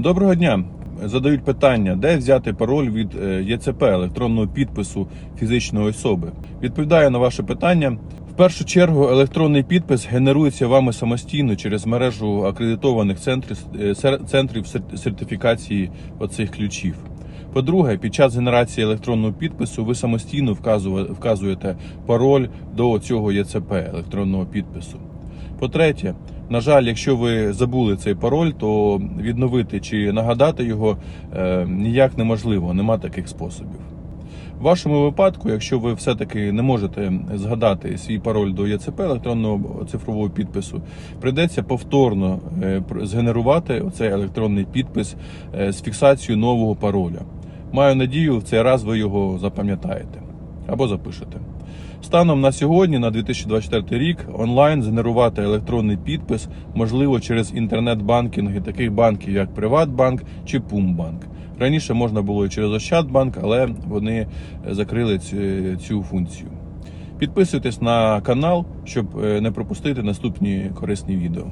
Доброго дня. Задають питання, де взяти пароль від е, ЄЦП електронного підпису фізичної особи. Відповідаю на ваше питання. В першу чергу електронний підпис генерується вами самостійно через мережу акредитованих центрів, е, центрів сертифікації оцих ключів. По-друге, під час генерації електронного підпису ви самостійно вказуєте пароль до цього ЄЦП електронного підпису. По-третє, на жаль, якщо ви забули цей пароль, то відновити чи нагадати його е, ніяк неможливо, нема таких способів. В вашому випадку, якщо ви все-таки не можете згадати свій пароль до ЄЦП електронного цифрового підпису, прийдеться повторно е, згенерувати оцей електронний підпис е, з фіксацією нового пароля. Маю надію, в цей раз ви його запам'ятаєте або запишете. Станом на сьогодні, на 2024 рік, онлайн згенерувати електронний підпис можливо через інтернет-банкінги таких банків, як Приватбанк чи Пумбанк. Раніше можна було і через Ощадбанк, але вони е, закрили цю, цю функцію. Підписуйтесь на канал, щоб е, не пропустити наступні корисні відео.